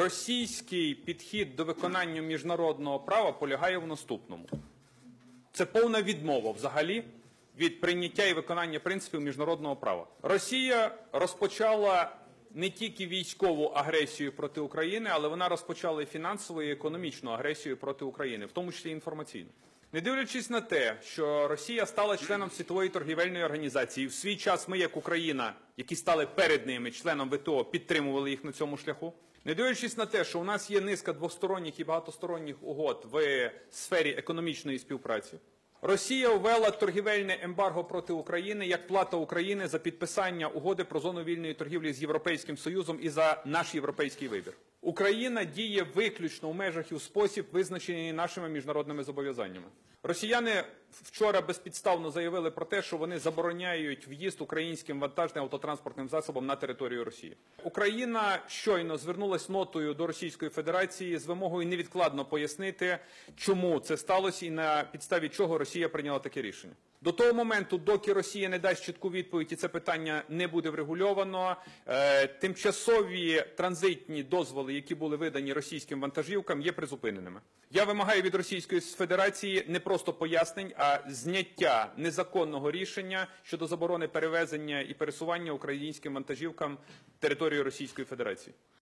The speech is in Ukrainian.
Російський підхід до виконання міжнародного права полягає в наступному: це повна відмова взагалі від прийняття і виконання принципів міжнародного права. Росія розпочала не тільки військову агресію проти України, але вона розпочала і фінансову і економічну агресію проти України, в тому числі інформаційну. Не дивлячись на те, що Росія стала членом світової торгівельної організації, в свій час ми, як Україна, які стали перед ними членом ВТО, підтримували їх на цьому шляху. Не дивлячись на те, що у нас є низка двосторонніх і багатосторонніх угод в сфері економічної співпраці, Росія ввела торгівельне ембарго проти України як плата України за підписання угоди про зону вільної торгівлі з Європейським Союзом і за наш європейський вибір. Україна діє виключно у межах і у спосіб, визначений нашими міжнародними зобов'язаннями. Росіяни вчора безпідставно заявили про те, що вони забороняють в'їзд українським вантажним автотранспортним засобам на територію Росії. Україна щойно звернулась нотою до Російської Федерації з вимогою невідкладно пояснити, чому це сталося і на підставі чого Росія прийняла таке рішення. До того моменту, доки Росія не дасть чітку відповідь, і це питання не буде врегульовано, е, тимчасові транзитні дозволи, які були видані російським вантажівкам, є призупиненими. Я вимагаю від Російської Федерації не просто пояснень, зняття незаконного рішення щодо заборони перевезення і пересування українським вантажівкам територією Російської Федерації.